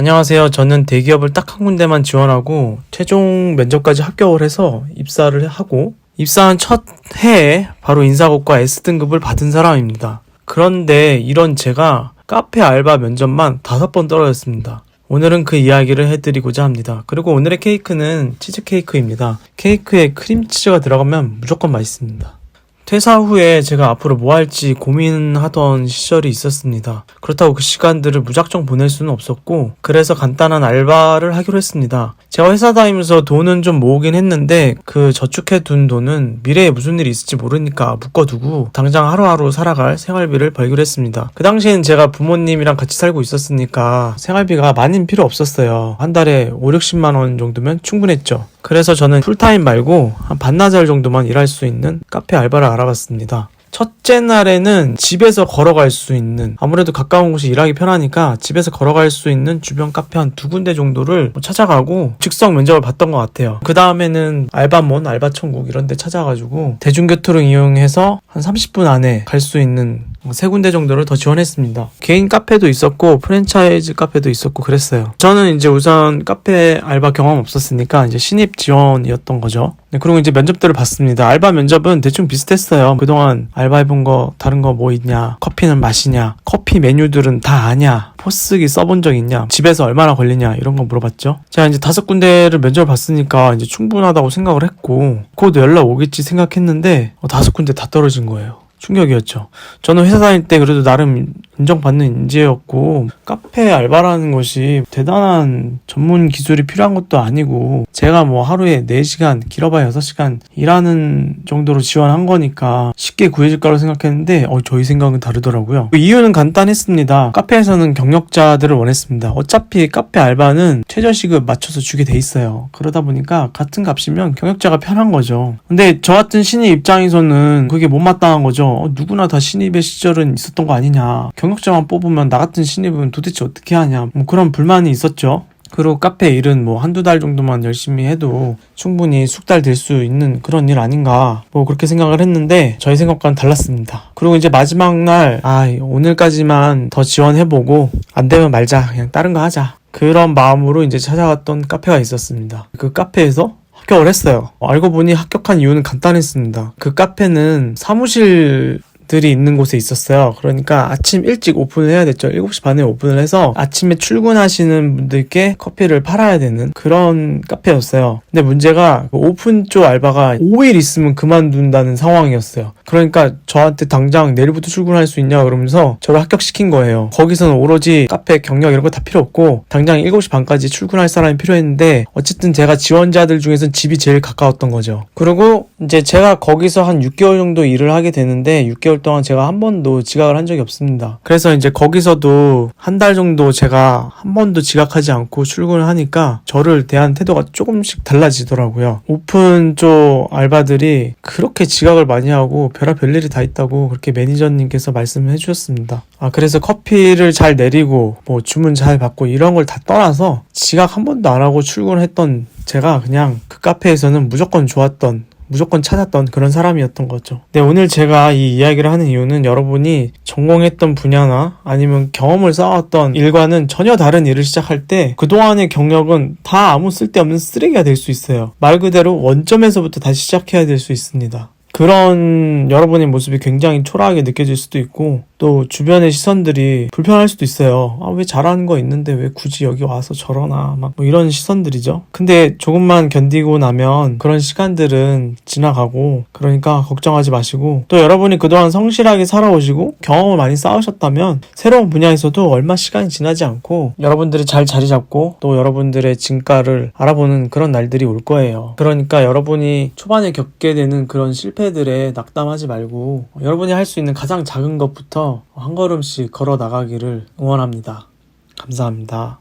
안녕하세요. 저는 대기업을 딱 한 군데만 지원하고 최종 면접까지 합격을 해서 입사를 하고 입사한 첫 해에 바로 인사고과 S등급을 받은 사람입니다. 그런데 이런 제가 카페 알바 면접만 다섯 번 떨어졌습니다. 오늘은 그 이야기를 해드리고자 합니다. 그리고 오늘의 케이크는 치즈케이크입니다. 케이크에 크림치즈가 들어가면 무조건 맛있습니다. 퇴사 후에 제가 앞으로 뭐 할지 고민하던 시절이 있었습니다. 그렇다고 그 시간들을 무작정 보낼 수는 없었고, 그래서 간단한 알바를 하기로 했습니다. 제가 회사 다니면서 돈은 좀 모으긴 했는데, 그 저축해 둔 돈은 미래에 무슨 일이 있을지 모르니까 묶어두고, 당장 하루하루 살아갈 생활비를 벌기로 했습니다. 그 당시엔 제가 부모님이랑 같이 살고 있었으니까, 생활비가 많이는 필요 없었어요. 한 달에 5, 60만원 정도면 충분했죠. 그래서 저는 풀타임 말고 한 반나절 정도만 일할 수 있는 카페 알바를 알아봤습니다. 첫째 날에는 집에서 걸어갈 수 있는 아무래도 가까운 곳이 일하기 편하니까 집에서 걸어갈 수 있는 주변 카페 한 두 군데 정도를 찾아가고 즉석 면접을 봤던 것 같아요. 그 다음에는 알바몬, 알바천국 이런 데 찾아가지고 대중교통을 이용해서 한 30분 안에 갈 수 있는 세 군데 정도를 더 지원했습니다. 개인 카페도 있었고 프랜차이즈 카페도 있었고 그랬어요. 저는 이제 우선 카페 알바 경험 없었으니까 이제 신입 지원이었던 거죠. 네, 그리고 이제 면접들을 봤습니다. 알바 면접은 대충 비슷했어요. 그동안 알바해본 거 다른 거 뭐 있냐, 커피는 마시냐, 커피 메뉴들은 다 아냐, 포스기 써본 적 있냐, 집에서 얼마나 걸리냐 이런 거 물어봤죠. 제가 이제 다섯 군데를 면접을 봤으니까 이제 충분하다고 생각을 했고 곧 연락 오겠지 생각했는데 어, 다섯 군데 다 떨어진 거예요. 충격이었죠. 저는 회사 다닐 때 그래도 나름 인정받는 인재였고 카페 알바라는 것이 대단한 전문 기술이 필요한 것도 아니고 제가 뭐 하루에 4시간 길어봐야 6시간 일하는 정도로 지원한 거니까 쉽게 구해질 거라고 생각했는데 어, 저희 생각은 다르더라고요. 그 이유는 간단했습니다. 카페에서는 경력자들을 원했습니다. 어차피 카페 알바는 최저시급 맞춰서 주게 돼 있어요. 그러다 보니까 같은 값이면 경력자가 편한 거죠. 근데 저 같은 신입 입장에서는 그게 못마땅한 거죠. 어, 누구나 다 신입의 시절은 있었던 거 아니냐. 경 력자만 뽑으면 나 같은 신입은 도대체 어떻게 하냐. 뭐 그런 불만이 있었죠. 그리고 카페 일은 뭐 한두 달 정도만 열심히 해도 충분히 숙달 될 수 있는 그런 일 아닌가 뭐 그렇게 생각을 했는데 저희 생각과는 달랐습니다. 그리고 이제 마지막 날 아 오늘까지만 더 지원해보고 안 되면 말자 그냥 다른 거 하자 그런 마음으로 이제 찾아갔던 카페가 있었습니다. 그 카페에서 합격을 했어요. 알고 보니 합격한 이유는 간단했습니다. 그 카페는 사무실 들이 있는 곳에 있었어요. 그러니까 아침 일찍 오픈을 해야 됐죠. 7시 반에 오픈을 해서 아침에 출근하시는 분들께 커피를 팔아야 되는 그런 카페였어요. 근데 문제가 그 오픈 쪽 알바가 5일 있으면 그만둔다는 상황이었어요. 그러니까 저한테 당장 내일부터 출근할 수 있냐 그러면서 저를 합격시킨 거예요. 거기서는 오로지 카페 경력 이런 거 다 필요 없고 당장 7시 반까지 출근할 사람이 필요했는데 어쨌든 제가 지원자들 중에서 집이 제일 가까웠던 거죠. 그리고 이제 제가 거기서 한 6개월 정도 일을 하게 되는데 6개월 동안 제가 한 번도 지각을 한 적이 없습니다. 그래서 이제 거기서도 한 달 정도 제가 한 번도 지각하지 않고 출근을 하니까 저를 대한 태도가 조금씩 달라지더라고요. 오픈 쪽 알바들이 그렇게 지각을 많이 하고 별의별 일이 다 있다고 그렇게 매니저님께서 말씀을 해주셨습니다. 아 그래서 커피를 잘 내리고 뭐 주문 잘 받고 이런 걸 다 떠나서 지각 한 번도 안 하고 출근했던 제가 그냥 그 카페에서는 무조건 좋았던 무조건 찾았던 그런 사람이었던 거죠. 네, 오늘 제가 이 이야기를 하는 이유는 여러분이 전공했던 분야나 아니면 경험을 쌓았던 일과는 전혀 다른 일을 시작할 때 그동안의 경력은 다 아무 쓸데없는 쓰레기가 될 수 있어요. 말 그대로 원점에서부터 다시 시작해야 될 수 있습니다. 그런 여러분의 모습이 굉장히 초라하게 느껴질 수도 있고 또 주변의 시선들이 불편할 수도 있어요. 아, 왜 잘하는 거 있는데 왜 굳이 여기 와서 저러나 막 뭐 이런 시선들이죠. 근데 조금만 견디고 나면 그런 시간들은 지나가고 그러니까 걱정하지 마시고 또 여러분이 그동안 성실하게 살아오시고 경험을 많이 쌓으셨다면 새로운 분야에서도 얼마 시간이 지나지 않고 여러분들이 잘 자리 잡고 또 여러분들의 진가를 알아보는 그런 날들이 올 거예요. 그러니까 여러분이 초반에 겪게 되는 그런 실패들에 낙담하지 말고 여러분이 할 수 있는 가장 작은 것부터 한 걸음씩 걸어 나가기를 응원합니다. 감사합니다.